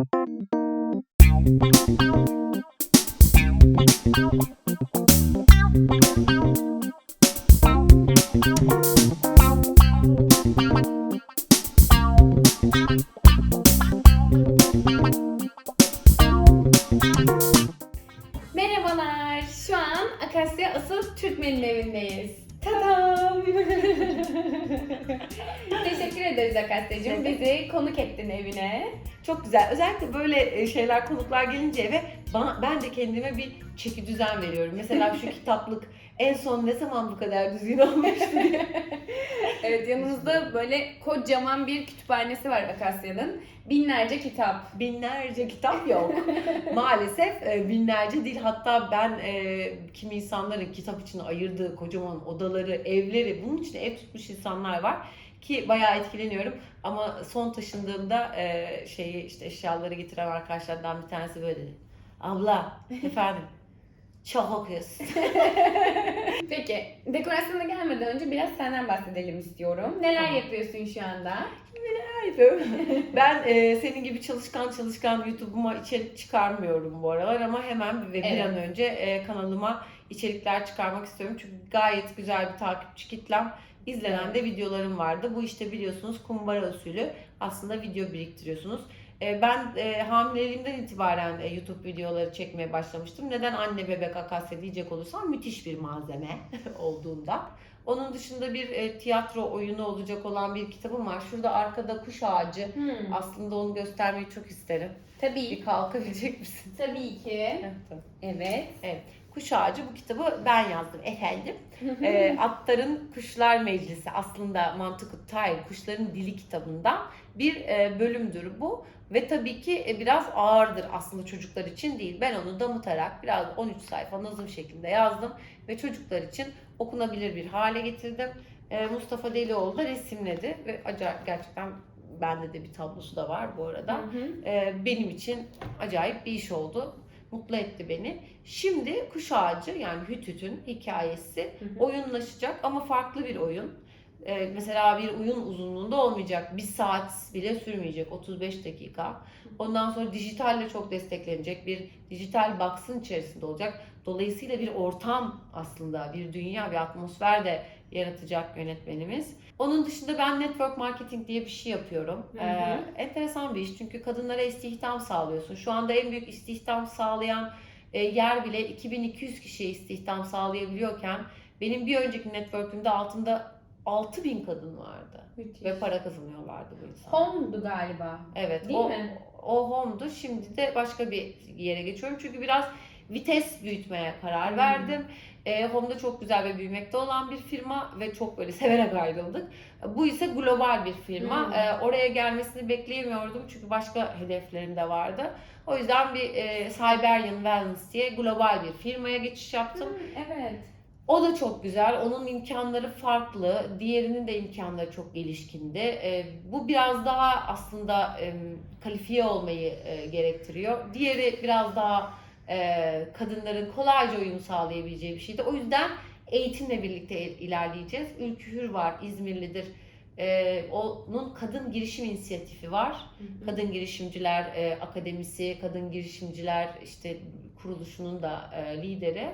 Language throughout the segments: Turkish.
Thank you. Konuk ettin evine. Çok güzel. Özellikle böyle e, şeyler, konuklar gelince eve ben de kendime bir çeki düzen veriyorum. Mesela şu kitaplık en son ne zaman bu kadar düzgün olmuştu diye. Evet yanımızda böyle kocaman bir kütüphanesi var Akasya'nın. Binlerce kitap. Binlerce kitap yok. Maalesef e, binlerce değil. Hatta ben e, kimi insanların kitap için ayırdığı kocaman odaları, evleri, bunun için ev tutmuş insanlar var. Ki bayağı etkileniyorum. Ama son taşındığımda e, şeyi işte eşyaları getiren arkadaşlardan bir tanesi böyle dedi. Abla, efendim çok okuyorsun. Peki dekorasyona gelmeden önce biraz senden bahsedelim istiyorum. Neler Tamam. yapıyorsun şu anda? ben e, senin gibi çalışkan çalışkan YouTube'uma içerik çıkarmıyorum bu aralar ama hemen ve bir Evet. an önce e, kanalıma içerikler çıkarmak istiyorum. Çünkü gayet güzel bir takipçi kitlem. izlenen de videolarım vardı. Bu işte biliyorsunuz kumbara usulü aslında video biriktiriyorsunuz. E, ben e, hamileliğimden itibaren e, YouTube videoları çekmeye başlamıştım. Neden anne bebek akasya diyecek olursam müthiş bir malzeme olduğunda. Onun dışında bir e, tiyatro oyunu olacak olan bir kitabım var. Şurada arkada kuş ağacı. Hmm. Aslında onu göstermeyi çok isterim. Tabii. Bir kalkabilecek misin? Tabii ki. Evet. Kuş ağacı bu kitabı ben yazdım efendim. e, Atların Kuşlar Meclisi aslında Mantıklı Tayr Kuşların Dili kitabında bir e, bölümdür bu. Ve tabii ki e, biraz ağırdır aslında çocuklar için değil. Ben onu damıtarak biraz 13 sayfa nazım şeklinde yazdım ve çocuklar için okunabilir bir hale getirdim. E, Mustafa Delioğlu da resimledi ve acayip gerçekten bende de bir tablosu da var bu arada. Hı hı. Ee, benim için acayip bir iş oldu. Mutlu etti beni. Şimdi Kuş Ağacı yani Hütüt'ün hikayesi Hı hı. oyunlaşacak ama farklı bir oyun. Ee, mesela bir oyun uzunluğunda olmayacak. Bir saat bile sürmeyecek. 35 dakika. Ondan sonra dijitalle çok desteklenecek. Bir dijital box'ın içerisinde olacak. Dolayısıyla bir ortam aslında, bir dünya, bir atmosfer de yaratacak yönetmenimiz. Onun dışında ben network marketing diye bir şey yapıyorum. Hı hı. Ee, enteresan bir iş çünkü kadınlara istihdam sağlıyorsun. Şu anda en büyük istihdam sağlayan e, yer bile 2200 kişiye istihdam sağlayabiliyorken benim bir önceki network'ümde altında 6000 kadın vardı Müthiş. ve para kazanıyorlardı bu insanlar. Home'du galiba. Evet. Değil o, mi? O home'du. Şimdi de başka bir yere geçiyorum. Çünkü biraz vites büyütmeye karar Hmm. E, home'da çok güzel ve büyümekte olan bir firma ve çok böyle severek ayrıldık. Bu ise global bir firma. Hmm. E, oraya gelmesini bekleyemiyordum çünkü başka hedeflerim de vardı. O yüzden bir e, Siberian Wellness diye global bir firmaya geçiş yaptım. Hı, evet. O da çok güzel. Onun imkanları farklı. Diğerinin de imkanları çok gelişkindi. E, bu biraz daha aslında e, kalifiye olmayı e, gerektiriyor. Diğeri biraz daha e, kadınların kolayca uyum sağlayabileceği bir şeydi. O yüzden eğitimle birlikte il- ilerleyeceğiz. Ülkü Hür var, İzmirlidir. E, onun kadın girişim inisiyatifi var. Hı hı. Kadın Girişimciler e, Akademisi, Kadın Girişimciler işte kuruluşunun da e, lideri.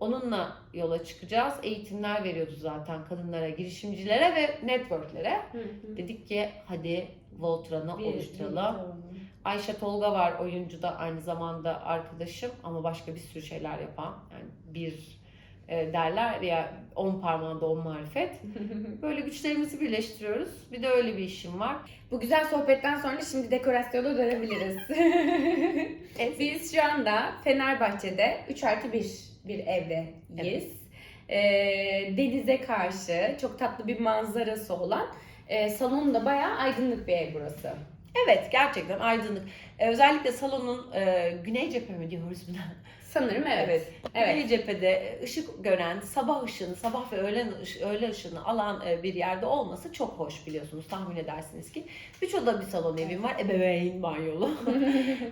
Onunla yola çıkacağız. Eğitimler veriyordu zaten kadınlara, girişimcilere ve networklere. Hı hı. Dedik ki hadi Voltran'ı oluşturalım. bir tamam. Ayşe Tolga var oyuncu da aynı zamanda arkadaşım ama başka bir sürü şeyler yapan. Yani bir e, derler ya on parmağında on marifet. Böyle güçlerimizi birleştiriyoruz. Bir de öyle bir işim var. Bu güzel sohbetten sonra şimdi dekorasyona dönebiliriz. Biz şu anda Fenerbahçe'de 3 artı 1 bir evdeyiz. Ee, denize karşı çok tatlı bir manzarası olan e, salon da bayağı aydınlık bir ev burası. Evet gerçekten aydınlık. E, özellikle salonun e, güney cephe mi diyoruz buna? Sanırım evet. Evet. Evet. Güney cephede ışık gören, sabah ışığını, sabah ve öğlen ış- öğle ışığını alan e, bir yerde olması çok hoş biliyorsunuz. Tahmin edersiniz ki. Üç oda bir salon evim var. Ebeveyn banyolu.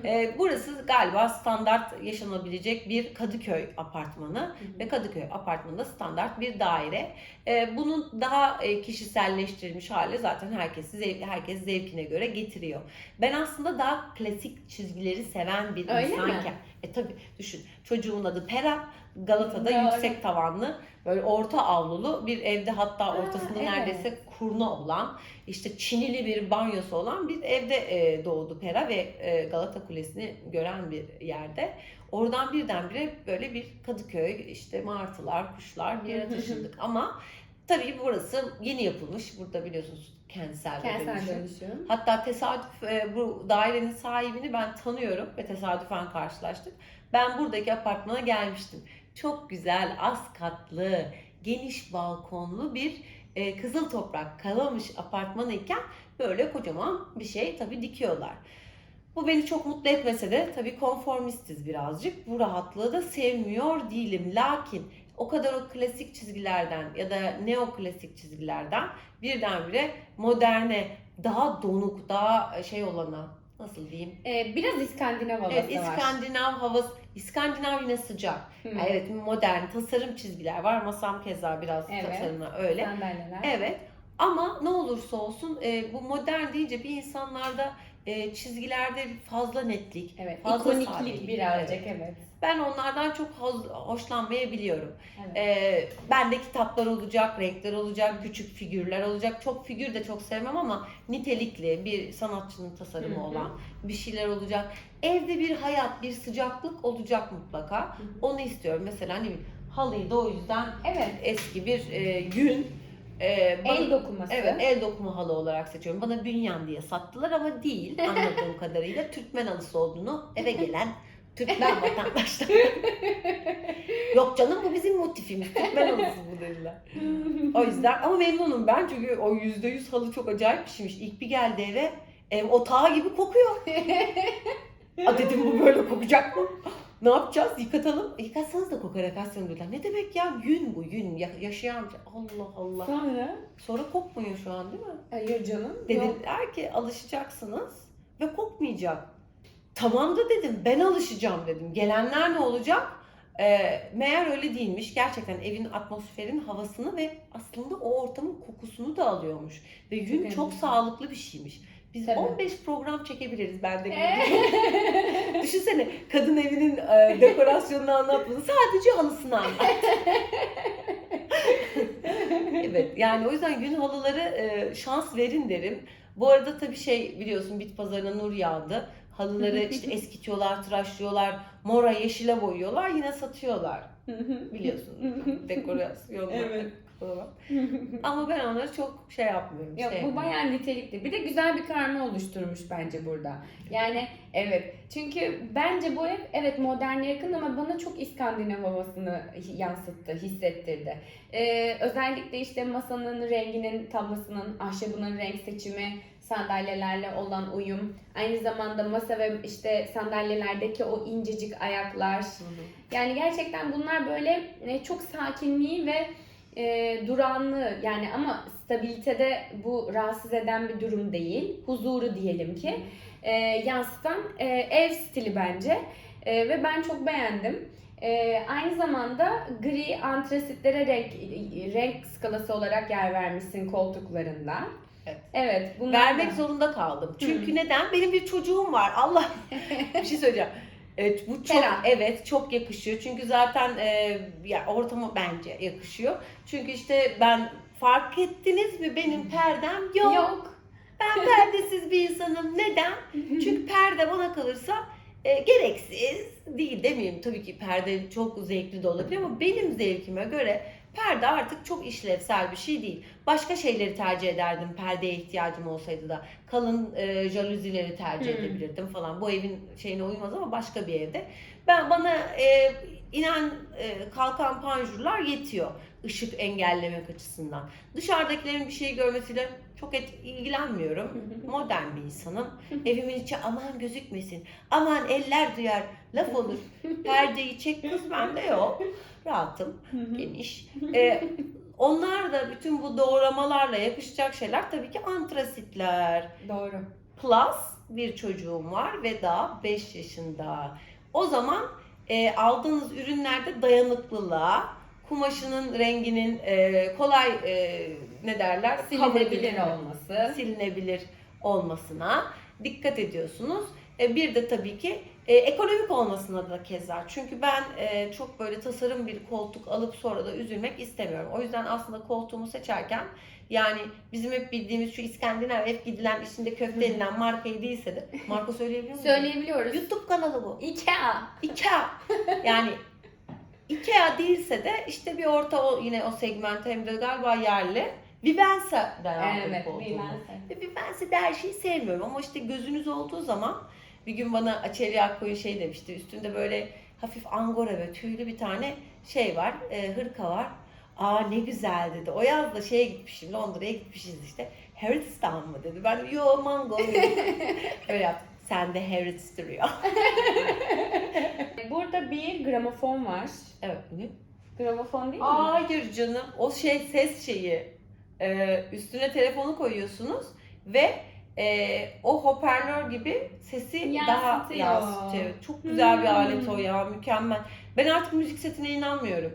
E, Burası galiba standart yaşanabilecek bir Kadıköy apartmanı. Ve Kadıköy apartmanında standart bir daire. E, bunun daha e, kişiselleştirilmiş hali zaten herkesi zevk, herkes zevkine göre getiriyor. Ben aslında daha klasik çizgileri seven bir Öyle mi? insanken. E tabi düşün çocuğun adı Pera. Galata'da Doğru. yüksek tavanlı böyle orta avlulu bir evde hatta ortasında evet. neredeyse kurna olan işte çinili bir banyosu olan bir evde e, doğdu Pera ve e, Galata Kulesi'ni gören bir yerde. Oradan birdenbire böyle bir Kadıköy işte martılar, kuşlar bir yere taşındık ama tabii burası yeni yapılmış. Burada biliyorsunuz kentsel Kentsel dönüşüm. dönüşüm. Hatta tesadüf e, bu dairenin sahibini ben tanıyorum ve tesadüfen karşılaştık. Ben buradaki apartmana gelmiştim. Çok güzel, az katlı, geniş balkonlu bir e, kızıl toprak kalamış apartmanı iken böyle kocaman bir şey tabii dikiyorlar. Bu beni çok mutlu etmese de tabii konformistiz birazcık. Bu rahatlığı da sevmiyor değilim. Lakin o kadar o klasik çizgilerden ya da neoklasik çizgilerden birdenbire moderne, daha donuk, daha şey olana nasıl diyeyim? Ee, biraz İskandinav havası Evet, var. İskandinav havası. İskandinav yine sıcak. Hı. Yani Evet, modern tasarım çizgiler var. Masam keza biraz Evet. tasarımla öyle. Sandalyeler. Evet. Ama ne olursa olsun e, bu modern deyince bir insanlarda e, çizgilerde fazla netlik, Evet. Fazla İkoniklik sadelik. birazcık evet. Ben onlardan çok hoş- hoşlanmayabiliyorum. Evet. Ee, bende kitaplar olacak, renkler olacak, küçük figürler olacak. Çok figür de çok sevmem ama nitelikli bir sanatçının tasarımı Hı hı. olan bir şeyler olacak. Evde bir hayat, bir sıcaklık olacak mutlaka. hı. Onu istiyorum. Mesela ne bileyim halıyı da o yüzden Evet. eski bir e, yün. e, bana- El dokuması. Evet, el dokuma halı olarak seçiyorum. Bana bünyan diye sattılar ama değil anladığım kadarıyla. Türkmen halısı olduğunu eve gelen Türkmen vatandaşlar. Yok canım bu bizim motifimiz. Türkmen halısı bu dediler. O yüzden ama memnunum ben çünkü o yüzde yüz halı çok acayip bir şeymiş. İlk bir geldi eve ev otağı gibi kokuyor. A dedim bu böyle kokacak mı? Ne yapacağız? Yıkatalım. Yıkatsanız da kokar Akasya dediler. Ne demek ya? Yün bu yün. Ya- yaşayan şey. Allah Allah. Sonra? Sonra kokmuyor şu an değil mi? Hayır canım. Yok. Dediler ki alışacaksınız ve kokmayacak. Tamam da dedim ben alışacağım dedim. Gelenler ne olacak? Ee, meğer öyle değilmiş. Gerçekten evin atmosferin havasını ve aslında o ortamın kokusunu da alıyormuş. Ve yün Çok çok, sağlıklı bir şeymiş. Biz Tabii. 15 program çekebiliriz ben de Ee? Düşünsene kadın evinin e, dekorasyonunu anlatmadı. Sadece halısını anlat. evet yani o yüzden gün halıları e, şans verin derim. Bu arada tabii şey biliyorsun bit pazarına nur yağdı. Halıları işte eskitiyorlar, tıraşlıyorlar, mora yeşile boyuyorlar yine satıyorlar. Biliyorsun dekorasyonlar. Evet. Ama ben onları çok şey yapmıyorum. Yok bu sevmiyorum. bayağı nitelikli. Bir de güzel bir karma oluşturmuş bence burada. Yani evet. Çünkü bence bu ev evet moderne yakın ama bana çok İskandinav havasını yansıttı, hissettirdi. Ee, özellikle işte masanın renginin, tablasının, ahşabının renk seçimi, sandalyelerle olan uyum. Aynı zamanda masa ve işte sandalyelerdeki o incecik ayaklar. Hı hı. Yani gerçekten bunlar böyle e, çok sakinliği ve e, duranlığı yani ama stabilitede bu rahatsız eden bir durum değil. Huzuru diyelim ki e, yansıtan e, ev stili bence E, ve ben çok beğendim. E, aynı zamanda gri antrasitlere renk renk skalası olarak yer vermişsin koltuklarında. Evet. Evet. bunlar Vermek da- zorunda kaldım. Çünkü neden? Benim bir çocuğum var. Allah bir şey söyleyeceğim. Evet bu çok Ferah. evet çok yakışıyor. Çünkü zaten e, ya ortama bence yakışıyor. Çünkü işte ben fark ettiniz mi benim perdem yok. Yok. Ben perdesiz bir insanım. Neden? Çünkü perde bana kalırsa e, gereksiz değil demeyeyim. Tabii ki perde çok zevkli de olabilir ama benim zevkime göre perde artık çok işlevsel bir şey değil. Başka şeyleri tercih ederdim perdeye ihtiyacım olsaydı da. Kalın e, jaluzileri tercih Hmm. edebilirdim falan. Bu evin şeyine uymaz ama başka bir evde. Ben bana e, inen e, kalkan panjurlar yetiyor ışık engellemek açısından. Dışarıdakilerin bir şey görmesiyle Çok et, ilgilenmiyorum. Modern bir insanım. Evimin içi aman gözükmesin. Aman eller duyar. Laf olur. Perdeyi çek kız bende yok. Rahatım. Geniş. Ee, onlar da bütün bu doğramalarla yakışacak şeyler tabii ki antrasitler. Doğru. Plus bir çocuğum var ve daha 5 yaşında. O zaman e, aldığınız ürünlerde dayanıklılığa, kumaşının renginin e, kolay e, ne derler? Silinebilir olması. silinebilir olmasına dikkat ediyorsunuz. E, bir de tabii ki e, ekonomik olmasına da keza. Çünkü ben e, çok böyle tasarım bir koltuk alıp sonra da üzülmek istemiyorum. O yüzden aslında koltuğumu seçerken yani bizim hep bildiğimiz şu İskandinav hep gidilen içinde köfte denilen markayı değilse de marka söyleyebilir miyim? Söyleyebiliyoruz. YouTube kanalı bu. Ikea. Ikea. Yani Ikea değilse de işte bir orta o yine o segment hem de galiba yerli. Vivensa denen bir Evet. koltuğum. bilmezse. Ve bir ben de her şeyi sevmiyorum ama işte gözünüz olduğu zaman bir gün bana Açeli Akkoyu şey demişti. Üstünde böyle hafif angora ve tüylü bir tane şey var, e, hırka var. Aa ne güzel dedi. O yaz da şeye gitmişim, Londra'ya gitmişiz işte. Harrods'tan mı dedi. Ben yo mango. Öyle yaptım. Sende Harrods duruyor. Burada bir gramofon var. Evet. Ne? Gramofon değil mi? Hayır canım. O şey ses şeyi. Ee, üstüne telefonu koyuyorsunuz ve e, o hoparlör gibi sesi daha Yansıtıyor. yansıtıyor. Çok güzel bir Hmm. alet o ya. Mükemmel. Ben artık müzik setine inanmıyorum.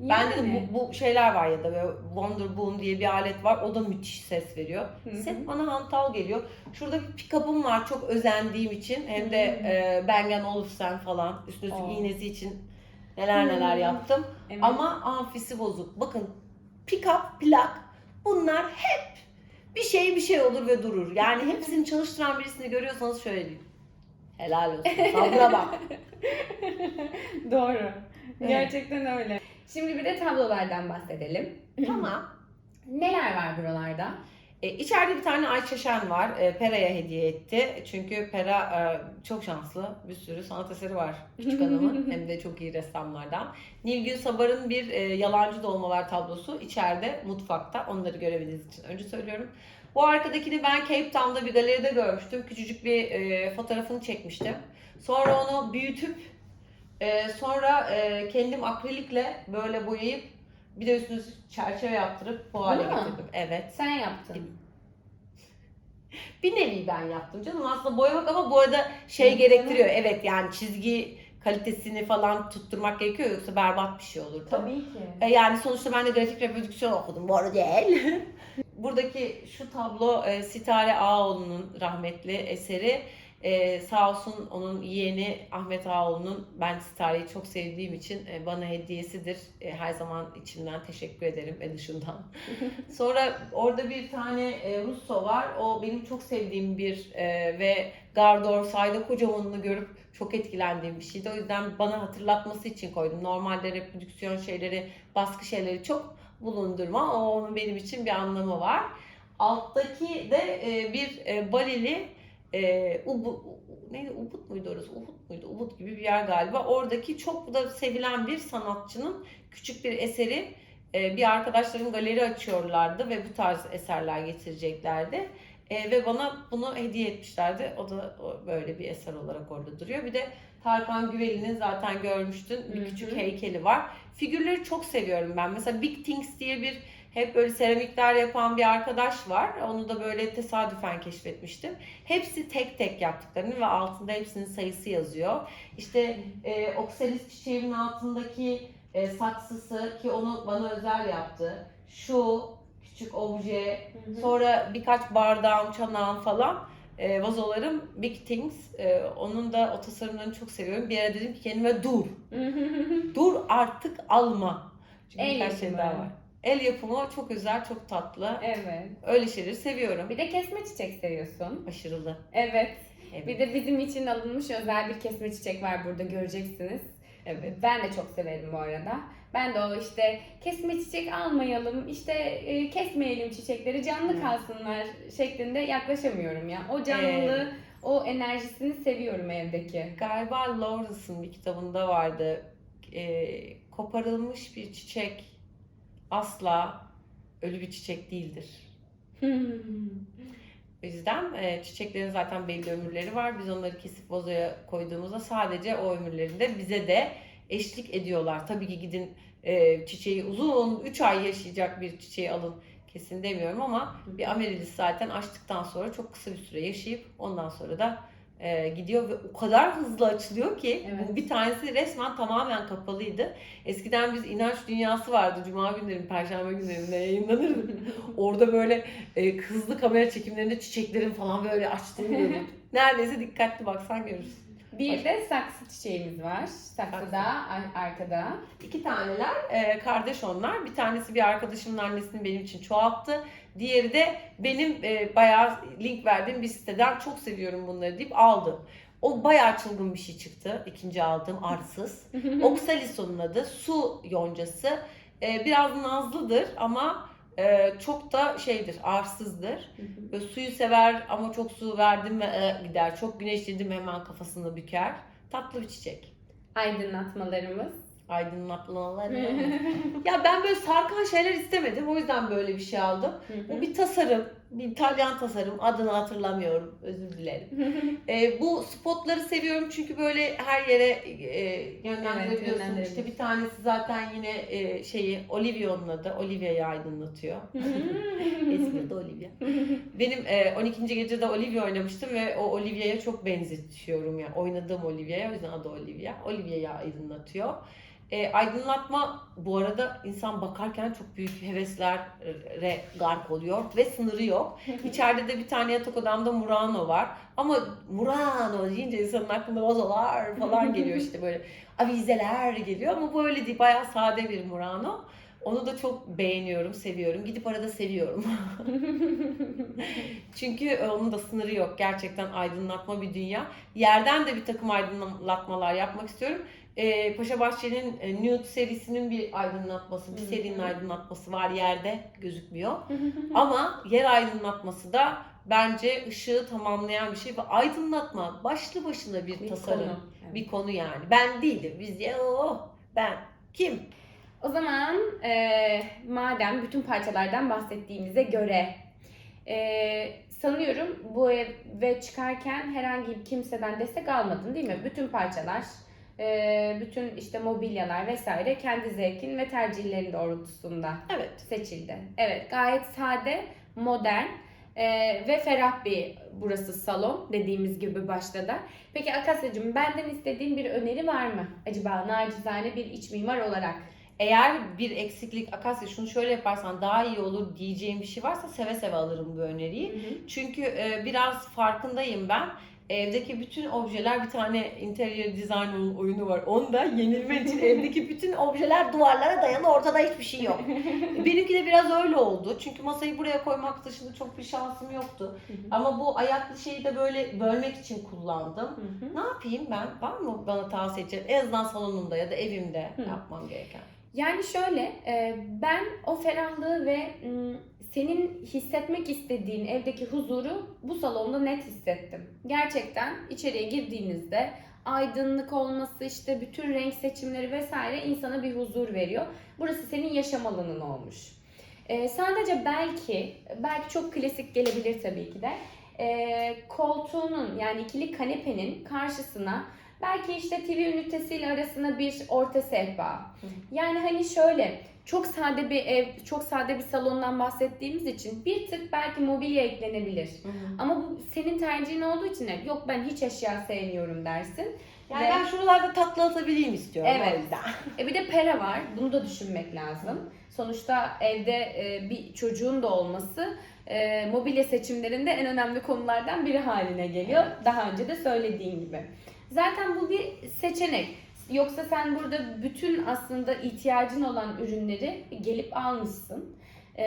Bende de Yani. bu, bu şeyler var ya da böyle Wonder Boom diye bir alet var. O da müthiş ses veriyor. Hı hı. Set bana hantal geliyor. Şurada bir pick-up'ım var çok özendiğim için. Hem de Hmm. e, Bang Olufsen falan. Üstüne üstlük Oo. iğnesi için neler neler Hmm. yaptım. Evet. Ama amfisi bozuk. Bakın pick-up, plak bunlar hep bir şey bir şey olur ve durur. Yani hepsini çalıştıran birisini görüyorsanız şöyle diyeyim. Helal olsun. Sabra bak. Doğru. Evet. Gerçekten öyle. Şimdi bir de tablolardan bahsedelim. tamam. Neler var buralarda? E, içeride bir tane Ayça Şen var. E, Pera'ya hediye etti. Çünkü Pera e, çok şanslı. Bir sürü sanat eseri var küçük hanımın. hem de çok iyi ressamlardan. Nilgün Sabar'ın bir e, Yalancı Dolmalar tablosu içeride mutfakta. Onları görebildiğiniz için önce söylüyorum. Bu arkadakini ben Cape Town'da bir galeride görmüştüm. Küçücük bir e, fotoğrafını çekmiştim. Sonra onu büyütüp e, sonra e, kendim akrilikle böyle boyayıp bir de üstüne çerçeve yaptırıp bu hale getirdim. Evet. Sen yaptın. Bir nevi ben yaptım canım aslında boyamak ama bu arada şey hı. gerektiriyor. Evet yani çizgi kalitesini falan tutturmak gerekiyor yoksa berbat bir şey olur. Tabii ki. E, Yani sonuçta ben de grafik reprodüksiyon okudum bu arada değil. Buradaki şu tablo e, Sitare Ağoğlu'nun rahmetli eseri. E, sağ olsun onun yeğeni Ahmet Ağoğlu'nun ben Sitare'yi çok sevdiğim için e, bana hediyesidir. E, her zaman içimden teşekkür ederim ve dışından. Sonra orada bir tane e, Russo var. O benim çok sevdiğim bir e, ve Gardor Sayda Kocaman'ını görüp çok etkilendiğim bir şeydi. O yüzden bana hatırlatması için koydum. Normalde reprodüksiyon şeyleri, baskı şeyleri çok bulundurma. O onun benim için bir anlamı var. Alttaki de e, bir e, Balili e, Ubu, neydi Ubud muydu orası? Uhud muydu? Ubud gibi bir yer galiba. Oradaki çok da sevilen bir sanatçının küçük bir eseri e, bir arkadaşlarım galeri açıyorlardı ve bu tarz eserler getireceklerdi. E, ve bana bunu hediye etmişlerdi. O da böyle bir eser olarak orada duruyor. Bir de Tarkan Güveli'nin zaten görmüştün bir küçük heykeli var. Figürleri çok seviyorum ben. Mesela Big Things diye bir hep böyle seramikler yapan bir arkadaş var. Onu da böyle tesadüfen keşfetmiştim. Hepsi tek tek yaptıklarını ve altında hepsinin sayısı yazıyor. İşte e, oksalis çiçeğimin altındaki e, saksısı ki onu bana özel yaptı. Şu küçük obje, sonra birkaç bardağım, çanağım falan. E, vazolarım Big Things. E, onun da o tasarımlarını çok seviyorum. Bir ara dedim ki kendime dur. Dur artık alma. Çünkü El birkaç şey daha var. El yapımı çok özel, çok tatlı. evet. Öyle şeyleri seviyorum. Bir de kesme çiçek seviyorsun. Aşırılı. Evet. Evet. Bir de bizim için alınmış özel bir kesme çiçek var burada göreceksiniz. Evet. Ben de çok severim bu arada. Ben de o işte kesme çiçek almayalım, işte e, kesmeyelim çiçekleri canlı Hı. kalsınlar şeklinde yaklaşamıyorum ya. O canlılığı, o enerjisini seviyorum evdeki. Galiba Lawrence'ın bir kitabında vardı. Ee, koparılmış bir çiçek asla ölü bir çiçek değildir. O yüzden e, çiçeklerin zaten belli ömürleri var. Biz onları kesip vazoya koyduğumuzda sadece o ömürlerinde bize de eşlik ediyorlar. Tabii ki gidin e, çiçeği uzun 3 ay yaşayacak bir çiçeği alın kesin demiyorum ama bir amelilis zaten açtıktan sonra çok kısa bir süre yaşayıp ondan sonra da e, gidiyor ve o kadar hızlı açılıyor ki Evet. bu bir tanesi resmen tamamen kapalıydı. Eskiden biz inanç dünyası vardı. Cuma günleri, perşembe günlerinde yayınlanırdı. Orada böyle e, hızlı kamera çekimlerinde çiçeklerin falan böyle açtığını görürdük. Neredeyse dikkatli baksan görürsün. Bir de saksı çiçeğimiz var. Saksıda ar- arkada. İki taneler e, kardeş onlar. Bir tanesi bir arkadaşımın annesini benim için çoğalttı. Diğeri de benim e, bayağı link verdiğim bir siteden çok seviyorum bunları deyip aldım. O bayağı çılgın bir şey çıktı. İkinci aldığım arsız. Oxalis onun adı. Su yoncası. E, biraz nazlıdır ama e, çok da şeydir, arsızdır. Böyle suyu sever ama çok su verdim mi e, gider. Çok güneşledim hemen kafasını büker. Tatlı bir çiçek. Aydınlatmalarımız. Aydınlatmaları. ya ben böyle sarkan şeyler istemedim. O yüzden böyle bir şey aldım. Bu bir tasarım. Bir İtalyan tasarım. Adını hatırlamıyorum. Özür dilerim. Ee, bu spotları seviyorum çünkü böyle her yere e, yönlendirebiliyorsun. Evet, işte bir tanesi zaten yine e, şeyi Olivia onun adı. Olivia'yı aydınlatıyor. Esprili de Olivia. Benim e, 12. gecede Olivia oynamıştım ve o Olivia'ya çok benzetiyorum ya. Oynadığım Olivia'ya o yüzden adı Olivia. Olivia'yı aydınlatıyor. E, aydınlatma bu arada insan bakarken çok büyük heveslere gark oluyor ve sınırı yok. İçeride de bir tane yatak odamda Murano var. Ama Murano deyince insanın aklına vazolar falan geliyor işte böyle avizeler geliyor ama bu öyle değil. Bayağı sade bir Murano. Onu da çok beğeniyorum, seviyorum. Gidip arada seviyorum. Çünkü onun da sınırı yok. Gerçekten aydınlatma bir dünya. Yerden de bir takım aydınlatmalar yapmak istiyorum. Ee, Paşa Bahçe'nin e, Nude serisinin bir aydınlatması, bir serinin aydınlatması var yerde gözükmüyor. Ama yer aydınlatması da bence ışığı tamamlayan bir şey ve aydınlatma başlı başına bir, Bir tasarım, konu. Evet. bir konu yani. Ben değilim. Biz ya oh, ben kim? O zaman e, madem bütün parçalardan bahsettiğimize göre e, sanıyorum bu eve çıkarken herhangi bir kimseden destek almadın değil mi? Bütün parçalar, e, bütün işte mobilyalar vesaire kendi zevkin ve tercihlerin doğrultusunda Evet. seçildi. Evet gayet sade, modern e, ve ferah bir burası salon dediğimiz gibi başta da. Peki Akasya'cığım benden istediğin bir öneri var mı? Acaba nacizane bir iç mimar olarak. Eğer bir eksiklik Akasya şunu şöyle yaparsan daha iyi olur diyeceğim bir şey varsa seve seve alırım bu öneriyi. Çünkü e, biraz farkındayım ben. Evdeki bütün objeler bir tane interior design oyunu var. Onda yenilmen için evdeki bütün objeler duvarlara dayalı ortada hiçbir şey yok. Benimki de biraz öyle oldu. Çünkü masayı buraya koymak dışında çok bir şansım yoktu. Ama bu ayaklı şeyi de böyle bölmek için kullandım. Ne yapayım ben? Var mı bana tavsiye edeceğin? En azından salonumda ya da evimde yapmam gereken. Yani şöyle, e, ben o ferahlığı ve senin hissetmek istediğin evdeki huzuru bu salonda net hissettim. Gerçekten içeriye girdiğinizde aydınlık olması, işte bütün renk seçimleri vesaire insana bir huzur veriyor. Burası senin yaşam alanın olmuş. E, sadece belki, belki çok klasik gelebilir tabii ki de, e, koltuğunun yani ikili kanepenin karşısına belki işte TV ünitesiyle arasına bir orta sehpa. Yani hani şöyle çok sade bir ev, çok sade bir salondan bahsettiğimiz için bir tık belki mobilya eklenebilir. Ama bu senin tercihin olduğu için de, yok ben hiç eşya sevmiyorum dersin. Yani Ve- ben şuralarda tatlı atabileyim istiyorum Evet. o yüzden. E bir de pera var. Bunu da düşünmek lazım. Sonuçta evde e, bir çocuğun da olması e, mobilya seçimlerinde en önemli konulardan biri haline geliyor. Daha önce de söylediğin gibi. Zaten bu bir seçenek. Yoksa sen burada bütün aslında ihtiyacın olan ürünleri gelip almışsın. E,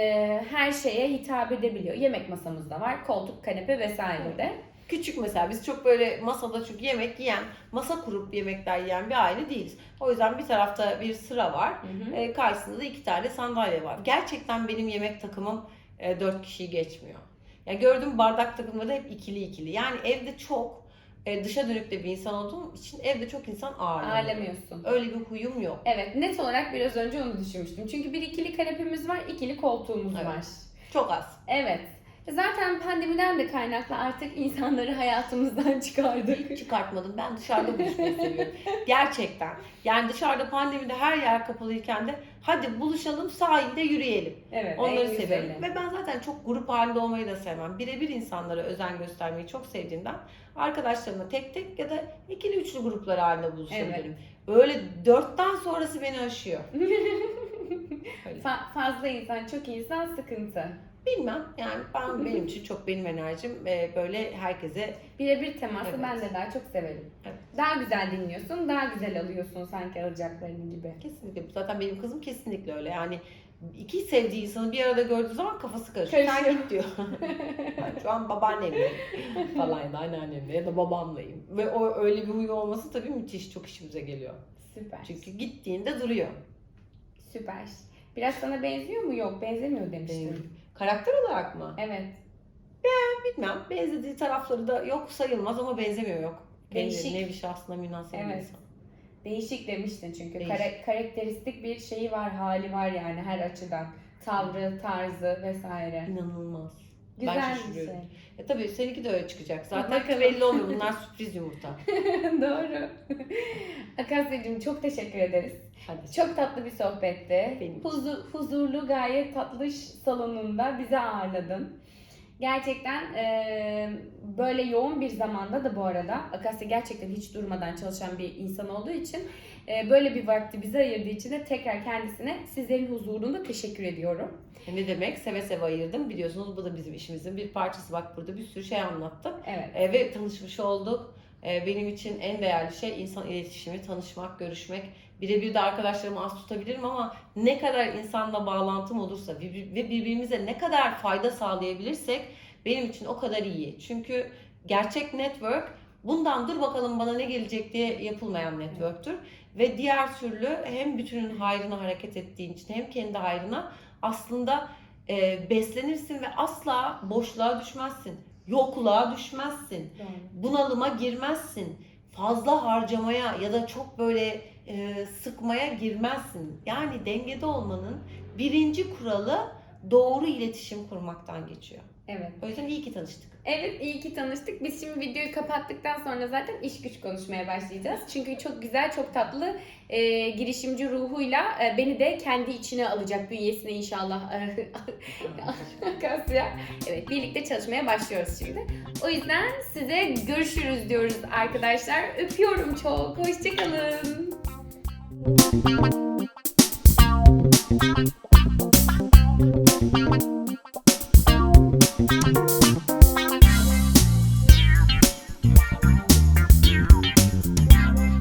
her şeye hitap edebiliyor. Yemek masamız da var. Koltuk, kanepe vesaire de. Küçük mesela biz çok böyle masada çok yemek yiyen, masa kurup yemekler yiyen bir aile değiliz. O yüzden bir tarafta bir sıra var. Hı hı. E, karşısında da iki tane sandalye var. Gerçekten benim yemek takımım e, dört kişiyi geçmiyor. Ya gördüğüm bardak takımları da hep ikili ikili. Yani evde çok e, dışa dönük de bir insan olduğum için evde çok insan ağırlamıyor. Ağırlamıyorsun. Öyle bir huyum yok. Evet net olarak biraz önce onu düşünmüştüm. Çünkü bir ikili kanepemiz var, ikili koltuğumuz Evet. var. Çok az. Evet. Zaten pandemiden de kaynaklı artık insanları hayatımızdan çıkardık. Hiç çıkartmadım. Ben dışarıda buluşmayı seviyorum. Gerçekten. Yani dışarıda pandemide her yer kapalıyken de hadi buluşalım sahilde yürüyelim. Evet, Onları seviyorum. güzeli. Ve ben zaten çok grup halinde olmayı da sevmem. Birebir insanlara özen göstermeyi çok sevdiğimden arkadaşlarımla tek tek ya da ikili üçlü gruplar halinde buluşabilirim. Öyle dörtten sonrası beni aşıyor. Fa- fazla insan, çok insan sıkıntı. Bilmem yani ben benim için çok benim enerjim e, böyle herkese Birebir teması Evet. ben de daha çok severim. Evet. Daha güzel dinliyorsun, daha güzel alıyorsun sanki alacaklarını gibi. kesinlikle zaten benim kızım kesinlikle öyle yani iki sevdiği insanı bir arada gördüğü zaman kafası karışıyor. Sen Karışıyor. git diyor. ben şu an babaannemleyim falan ya da anneannemle ya da babamlayım. Ve o öyle bir huyu olması tabii müthiş çok işimize geliyor. Süper. Çünkü gittiğinde duruyor. Süper. Biraz sana benziyor mu? Yok, benzemiyor demiştin. Karakter olarak mı? Evet. Bilmem. Benzediği tarafları da yok sayılmaz ama benzemiyor yok. Değişik. Nevi şahsına münasır bir Evet. insan. Değişik demiştin çünkü. Değişik. Kara- karakteristik bir şeyi var, hali var yani her açıdan. Tavrı, tarzı vesaire. İnanılmaz. Güzel bir şey. şaşırıyorum. E tabii seninki de öyle çıkacak. Zaten Bakalım. belli olmuyor. Bunlar sürpriz yumurta. Doğru. Akasya'cığım çok teşekkür ederiz. Hadi. Çok tatlı bir sohbetti. Benim için. Huzu- huzurlu, gayet tatlış salonunda bizi ağırladın. Gerçekten eee, böyle yoğun bir zamanda da bu arada Akasya gerçekten hiç durmadan çalışan bir insan olduğu için böyle bir vakti bize ayırdığı için de tekrar kendisine sizlerin huzurunda teşekkür ediyorum. E Ne demek? Seve seve ayırdım. Biliyorsunuz bu da bizim işimizin bir parçası. Bak burada bir sürü şey anlattım. Evet. E, ve tanışmış olduk. E, benim için en değerli şey insan iletişimi, tanışmak, görüşmek. Birebir de arkadaşlarımı az tutabilirim ama ne kadar insanla bağlantım olursa ve birbirimize ne kadar fayda sağlayabilirsek benim için o kadar iyi. Çünkü gerçek network bundan dur bakalım bana ne gelecek diye yapılmayan networktür. Ve diğer türlü hem bütünün hayrına hareket ettiğin için hem kendi hayrına aslında e, beslenirsin ve asla boşluğa düşmezsin. Yokluğa düşmezsin bunalıma girmezsin. Fazla harcamaya ya da çok böyle e, sıkmaya girmezsin. Yani dengede olmanın birinci kuralı doğru iletişim kurmaktan geçiyor. Evet. O yüzden iyi ki tanıştık. Evet iyi ki tanıştık. Biz şimdi videoyu kapattıktan sonra zaten iş güç konuşmaya başlayacağız. Çünkü çok güzel, çok tatlı e, girişimci ruhuyla e, beni de kendi içine alacak bünyesine inşallah. Evet birlikte çalışmaya başlıyoruz şimdi. O yüzden size görüşürüz diyoruz arkadaşlar. Öpüyorum çok. Hoşçakalın.